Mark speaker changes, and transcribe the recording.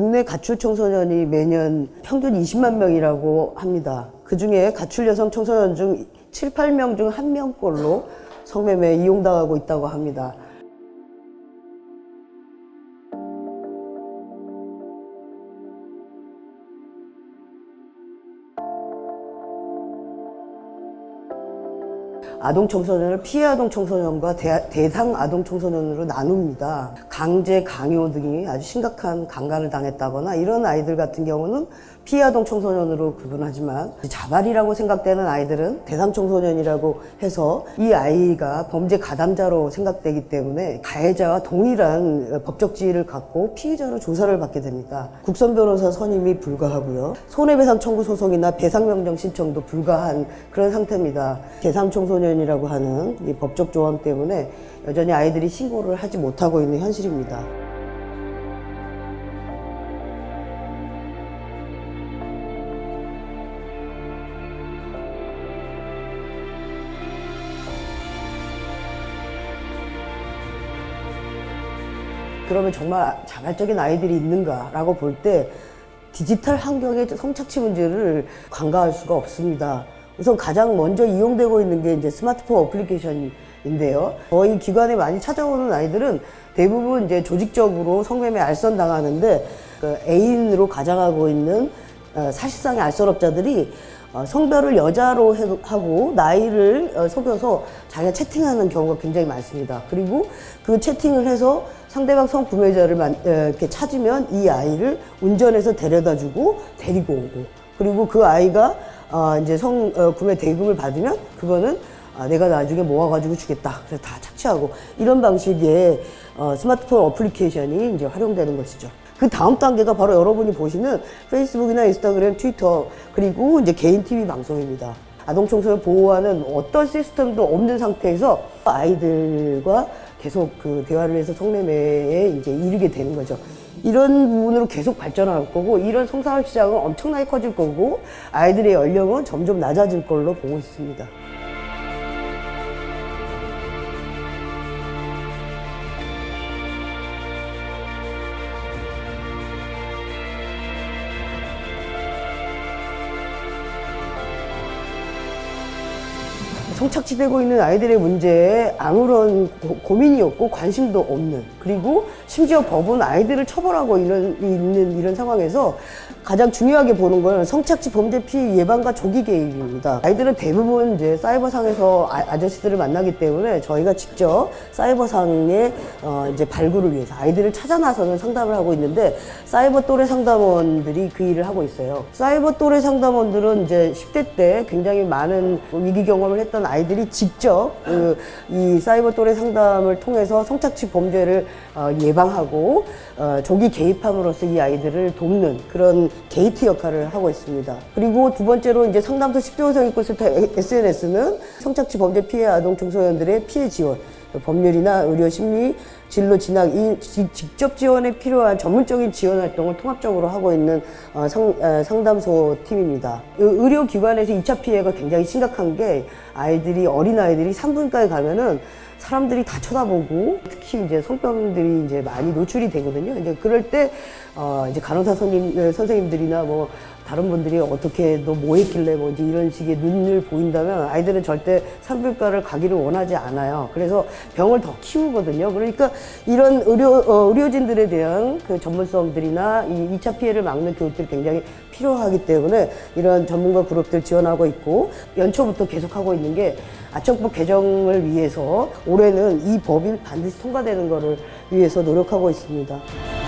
Speaker 1: 국내 가출 청소년이 매년 평균 20만 명이라고 합니다. 그 중에 가출 여성 청소년 중 7, 8명 중 1명꼴로 성매매 이용당하고 있다고 합니다. 아동 청소년을 피해 아동 청소년과 대, 상 아동 청소년으로 나눕니다. 강제 강요 등이 아주 심각한 강간을 당했다거나 이런 아이들 같은 경우는 피해 아동 청소년으로 구분하지만 자발이라고 생각되는 아이들은 대상 청소년이라고 해서 이 아이가 범죄 가담자로 생각되기 때문에 가해자와 동일한 법적 지위를 갖고 피해자로 조사를 받게 됩니다. 국선 변호사 선임이 불가하고요. 손해배상 청구 소송이나 배상 명령 신청도 불가한 그런 상태입니다. 대상 청소년이라고 하는 이 법적 조항 때문에 여전히 아이들이 신고를 하지 못하고 있는 현실입니다. 그러면 정말 자발적인 아이들이 있는가라고 볼 때 디지털 환경의 성착취 문제를 간과할 수가 없습니다. 우선 가장 먼저 이용되고 있는 게 이제 스마트폰 어플리케이션인데요. 저희 기관에 많이 찾아오는 아이들은 대부분 이제 조직적으로 성매매 알선 당하는데 그 애인으로 가장하고 있는 어, 사실상의 알선업자들이 어, 성별을 여자로 해- 하고 나이를 어, 속여서 자기가 채팅하는 경우가 굉장히 많습니다. 그리고 그 채팅을 해서 상대방 성 구매자를 만- 에, 이렇게 찾으면 이 아이를 운전해서 데려다 주고 데리고 오고 그리고 그 아이가 어, 이제 성 어, 구매 대금을 받으면 그거는 아, 내가 나중에 모아가지고 주겠다. 그래서 다 착취하고 이런 방식의 어, 스마트폰 어플리케이션이 이제 활용되는 것이죠. 그 다음 단계가 바로 여러분이 보시는 페이스북이나 인스타그램, 트위터 그리고 이제 개인 TV 방송입니다. 아동 청소년 보호하는 어떤 시스템도 없는 상태에서 아이들과 계속 그 대화를 해서 성매매에 이제 이르게 되는 거죠. 이런 부분으로 계속 발전할 거고 이런 성산업 시장은 엄청나게 커질 거고 아이들의 연령은 점점 낮아질 걸로 보고 있습니다. 성착취되고 있는 아이들의 문제에 아무런 고, 민이 없고 관심도 없는 그리고 심지어 법은 아이들을 처벌하고 이런, 있는 이런 상황에서 가장 중요하게 보는 건 성착취 범죄 피해 예방과 조기 개입입니다. 아이들은 대부분 이제 사이버상에서 아, 저씨들을 만나기 때문에 저희가 직접 사이버상의 어, 이제 발굴을 위해서 아이들을 찾아 나서는 상담을 하고 있는데 사이버 또래 상담원들이 그 일을 하고 있어요. 사이버 또래 상담원들은 이제 10대 때 굉장히 많은 위기 경험을 했던 아이들이 직접 그 이 사이버 또래 상담을 통해서 성착취 범죄를 어, 예방하고 어, 조기 개입함으로써 이 아이들을 돕는 그런 게이트 역할을 하고 있습니다. 그리고 두 번째로 이제 상담소 10대 이상 있고 센터 SNS는 성착취 범죄 피해 아동 청소년들의 피해 지원, 법률이나 의료 심리 진로 진학 이 지- 직접 지원에 필요한 전문적인 지원 활동을 통합적으로 하고 있는 어, 상, 어, 상담소 팀입니다. 의- 의료기관에서 2차 피해가 굉장히 심각한 게 아이들이 어린 아이들이 산부인과에 가면은 사람들이 다 쳐다보고 특히 이제 성병들이 이제 많이 노출이 되거든요. 이제 그럴 때 어, 이제 간호사 선임 어, 선생님들이나 뭐 다른 분들이 어떻게 너 뭐 했길래 뭐 이제 이런 식의 눈을 보인다면 아이들은 절대 산부인과를 가기를 원하지 않아요. 그래서 병을 더 키우거든요. 그러니까 이런 의료, 어, 의료진들에 대한 그 전문성들이나 이 2차 피해를 막는 교육들이 굉장히 필요하기 때문에 이런 전문가 그룹들 지원하고 있고 연초부터 계속하고 있는 게 아청법 개정을 위해서 올해는 이 법이 반드시 통과되는 것을 위해서 노력하고 있습니다.